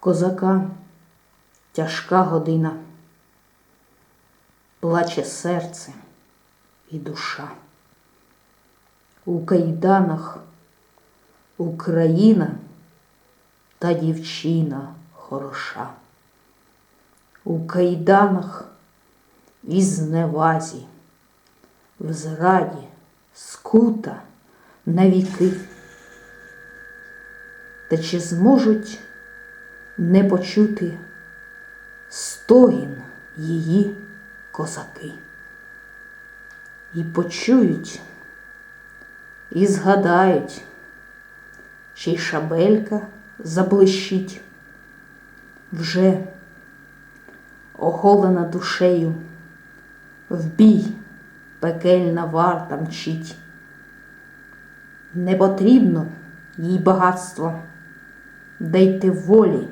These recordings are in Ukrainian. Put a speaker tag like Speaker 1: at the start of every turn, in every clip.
Speaker 1: козака тяжка година, плаче серце і душа. У кайданах Україна та дівчина хороша. У кайданах і зневазі, в зраді скута навіки. Та чи зможуть не почути стогін її козаки? І почують, і згадають, чи й шабелька заблищить, вже оголена душею, в бій пекельна варта мчить. Не потрібно їй багатство, дайте волі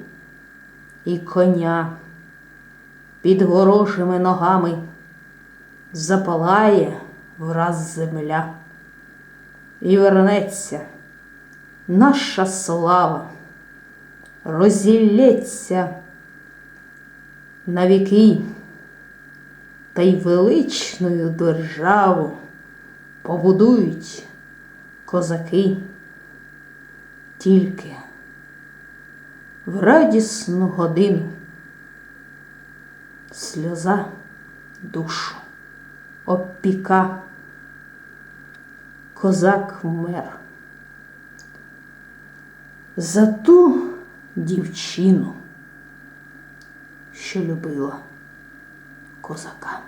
Speaker 1: і коня. Під горошими ногами запалає враз земля, і вернеться наша слава, розілється на віки, та й величною державу побудують козаки. Тільки в радісну годину сльоза душу обпіка, козак вмер. За ту дівчину, що любила козака.